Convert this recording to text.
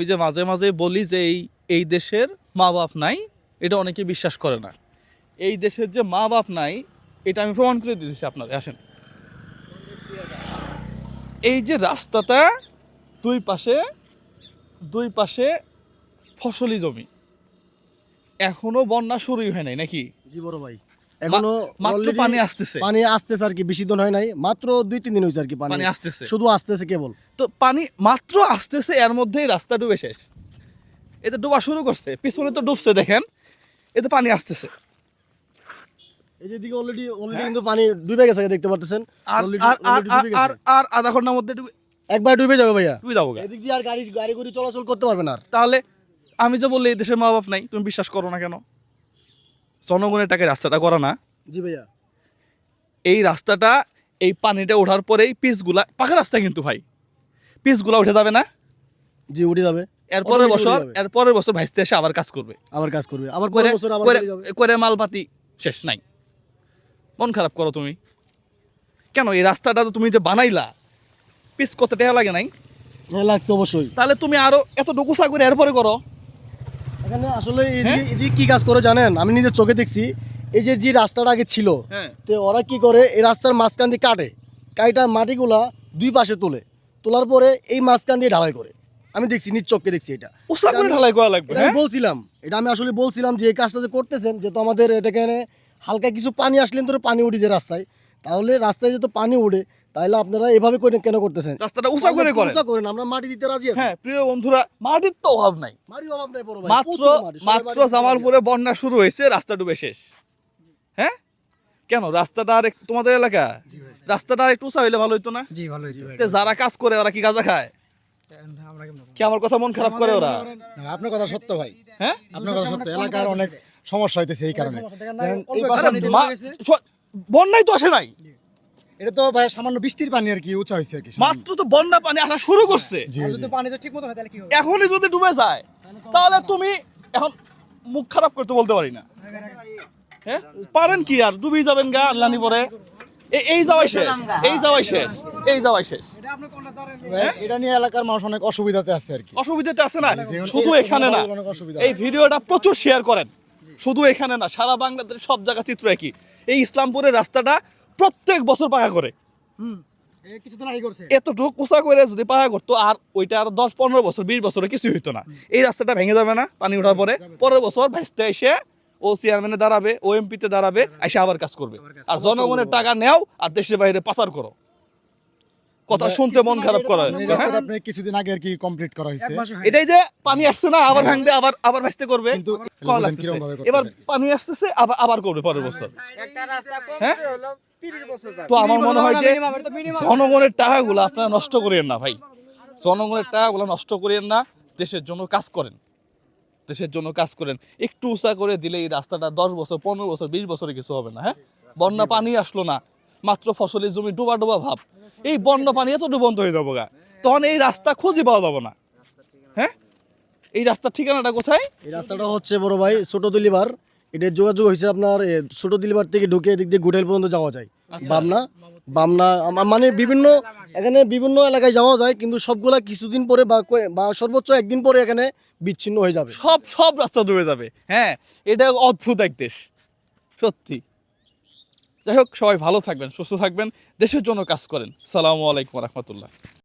ওই যে মাঝে মাঝে বলি যে এই এই দেশের মা বাপ নাই, এটা অনেকে বিশ্বাস করে না। এই দেশের যে মা বাপ নাই, এটা আমি প্রমাণ করে দিতেছি আপনাদের, আসেন। এই যে রাস্তাটা, দুই পাশে দুই পাশে ফসলি জমি। এখনও বন্যা শুরুই হয় নাই, নাকি? জি বড় ভাই। এখনও মাত্র পানি আসতেছে। পানি আসতেছে আর কি বেশি দিন হয় নাই। মাত্র দুই তিন দিন হয়েছে আর কি পানি। আসতেছে। শুধু আসতেছে কেবল। তো পানি মাত্র আসতেছে এর মধ্যেই রাস্তা ডুবে শেষ। এতে ডুবা শুরু করছে পিছনে তো ডুবছে দেখেন। এতে পানি আসতেছে। এই যে দিকে অলরেডি অলরেডি কিন্তু পানি ডুবে গেছে দেখতে পারতেছেন? আর আর আধা ঘণ্টার মধ্যে ডুবে একবার ডুবে যাবে ভাইয়া। ডুবে যাব এদিক দিয়ে আর গাড়ি গাড়ি গুড়ি চলাচল করতে পারবে না আর। তাহলে আমি যে বললি এই দেশের মা বাপ নাই তুমি বিশ্বাস করো না কেন? জনগণের টাকায় রাস্তাটা করা না। জি ভাইয়া। এই রাস্তাটা এই পানিটা ওঠার পরেই পিচগুলা পাকা রাস্তা কিন্তু ভাই। পিচগুলা উঠে যাবে না। জি উঠে যাবে। এরপরের বছর এরপরের বছর ভাইসতে এসে আবার কাজ করবে। আবার কাজ করবে। আবার করে করে মালপাতি শেষ নাই। মন খারাপ করো তুমি। কেন এই রাস্তাটা তো তুমি যে বানাইলা পিস কত টাকা লাগে নাই? হ্যাঁ লাগছে অবশ্যই। তাহলে তুমি আরও এত ডুকুসা করে এরপরে করো। এখানে আসলে হ্যাঁ? এদিকে কি কাজ করে জানেন? আমি নিজের চোখে দেখছি এই যে যে রাস্তাটা আগে ছিল হ্যাঁ। তো ওরা কি করে এই রাস্তার মাঝখান দিয়ে কাটে। কাইটা মাটিগুলা দুই পাশে তোলে। তোলার পরে এই মাঝখান দিয়ে ঢালাই করে। আমি দেখছি নিজ চোখে দেখছি এটা। উষা করে ঢালাই করা লাগবে হ্যাঁ আমি বলছিলাম। এটা আমি আসলে বলছিলাম যে এই কাজটা যে করতেছেন যেহেতু আমাদের এখানে হালকা কিছু পানি আসলেন তো পানি উঠে যায় রাস্তায়। তাহলে রাস্তায় যেহেতু পানি উঠে তাহলে আপনারা এভাবে করে কেন করতেছেন? রাস্তাটা উঁচা করে করেন। উঁচা করেন আমরা মাটি দিতে রাজি আছি। হ্যাঁ প্রিয় বন্ধুরা মাটির তো অভাব নাই। মাটির অভাব নাই বড় ভাই মাত্র মাত্র জামালপুরে বন্যা শুরু হয়েছে রাস্তা ডুবে শেষ। হ্যাঁ? কেন রাস্তাটা আর তোমাদের এলাকা? রাস্তাটা আর একটু উঁচা হইলে ভালো হইতো না? জি ভালো হইতো। যারা কাজ করে ওরা কি গাঁজা খায়? আমরা কি আমার কথা মন খারাপ করে ওরা? আপনার কথা সত্য ভাই। হ্যাঁ? আপনার কথা সত্য এলাকার অনেক সমস্যা হইতেছে এই কারণে। বন্যাই তো আসে নাই। এটা তো ভাই সামান্য বৃষ্টির পানি আর কি উঁচা হয়েছে আর কি মাত্র তো বন্যা পানি আসা শুরু করছে। যদি পানি তো ঠিক মতো হয় তাহলে কি হবে? এখনই যদি ডুবে যায় তাহলে তুমি এখন মুখ খারাপ করতে বলতে পারি না। হ্যাঁ? পারেন কি আর ডুবেই যাবেন গা আল্লানি পরে এই যাওয়াই শেষ এই যাওয়াই শেষ এই যাওয়াই শেষ। এটা ভাই, এটা নিয়ে এলাকার মানুষ অনেক অসুবিধাতে আছে আর কি। অসুবিধাতে আছে না? শুধু এখানে না। অনেক অসুবিধা এই ভিডিওটা প্রচুর শেয়ার করেন। শুধু এখানে না সারা বাংলাদেশের সব জায়গা চিত্র একই। এই ইসলামপুরের রাস্তাটা প্রত্যেক বছর পাকা করে। হুম। এই কিছুদিন আগে করছে। এতটুকু কুচা করে যদি পাকা করতো আর ওইটা আর দশ পনেরো বছর বিশ বছরে কিছু হইতো না। এই রাস্তাটা ভেঙে যাবে না পানি ওঠার পরে পরের বছর ভাইসতে এসে ও চেয়ারম্যানে দাঁড়াবে ও এমপিতে দাঁড়াবে এসে আবার কাজ করবে। আর জনগণের টাকা নেও আর দেশের বাইরে পাচার করো। কথা শুনতে মন খারাপ করা এই কিছুদিন আগে আর কি কমপ্লিট করা হয়েছে। হয় এটাই যে পানি আসছে না আবার ভাঙবে আবার আবার ভাসতে করবে এবার পানি আসতেছে আবার আবার করবে পরের বছর। হ্যাঁ? তো আমার মনে হয় যে জনগণের টাকাগুলো আপনারা নষ্ট করেন না ভাই। জনগণের টাকাগুলো নষ্ট করেন না দেশের জন্য কাজ করেন। দেশের জন্য কাজ করেন। একটু উঁচা করে দিলে এই রাস্তাটা দশ বছর পনেরো বছর বিশ বছরে কিছু হবে না হ্যাঁ? বন্যা পানি আসলো না মাত্র ফসলের জমি ডোবা ডোবা ভাব। এই বন্যা পানি এত ডুবন্ত হয়ে যাব গা তখন এই রাস্তা খুঁজে পাওয়া যাবে না হ্যাঁ? এই রাস্তার ঠিকানাটা কোথায়? এই রাস্তাটা হচ্ছে বড় ভাই ছোট দিলিবার এটার যোগাযোগ হয়েছে আপনার ছোট দিলিবার থেকে ঢুকে এদিক দিয়ে গুটেল পর্যন্ত যাওয়া যায়। বামনা বামনা মানে বিভিন্ন এখানে বিভিন্ন এলাকায় যাওয়া যায় কিন্তু সবগুলা কিছুদিন পরে বা বা সর্বোচ্চ একদিন পরে এখানে বিচ্ছিন্ন হয়ে যাবে। সব সব রাস্তা ডুবে যাবে। হ্যাঁ এটা অদ্ভুত এক দেশ। সত্যি। যাই হোক সবাই ভালো থাকবেন সুস্থ থাকবেন দেশের জন্য কাজ করেন। সালামু আলাইকুম রহমতুল্লাহ।